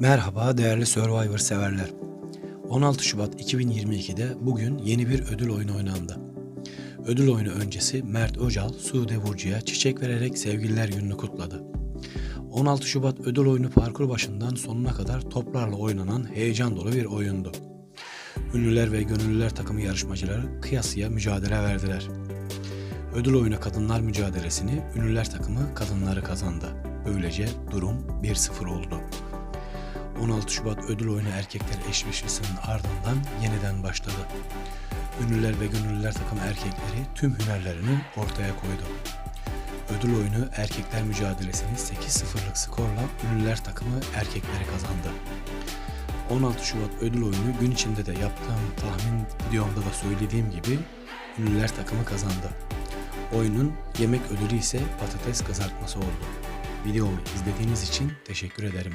Merhaba değerli Survivor severler. 16 Şubat 2022'de bugün yeni bir ödül oyunu oynandı. Ödül oyunu öncesi Mert Öcal, Sude Burcu'ya çiçek vererek sevgililer gününü kutladı. 16 Şubat ödül oyunu parkur başından sonuna kadar toplarla oynanan heyecan dolu bir oyundu. Ünlüler ve gönüllüler takımı yarışmacıları kıyasıya mücadele verdiler. Ödül oyunu kadınlar mücadelesini ünlüler takımı kadınları kazandı. Böylece durum 1-0 oldu. 16 Şubat ödül oyunu erkekler eşleşmesinin ardından yeniden başladı. Ünlüler ve gönüllüler takımı erkekleri tüm hünerlerini ortaya koydu. Ödül oyunu erkekler mücadelesini 8-0'lık skorla ünlüler takımı erkekleri kazandı. 16 Şubat ödül oyunu gün içinde de yaptığım tahmin videomda da söylediğim gibi ünlüler takımı kazandı. Oyunun yemek ödülü ise patates kızartması oldu. Videomu izlediğiniz için teşekkür ederim.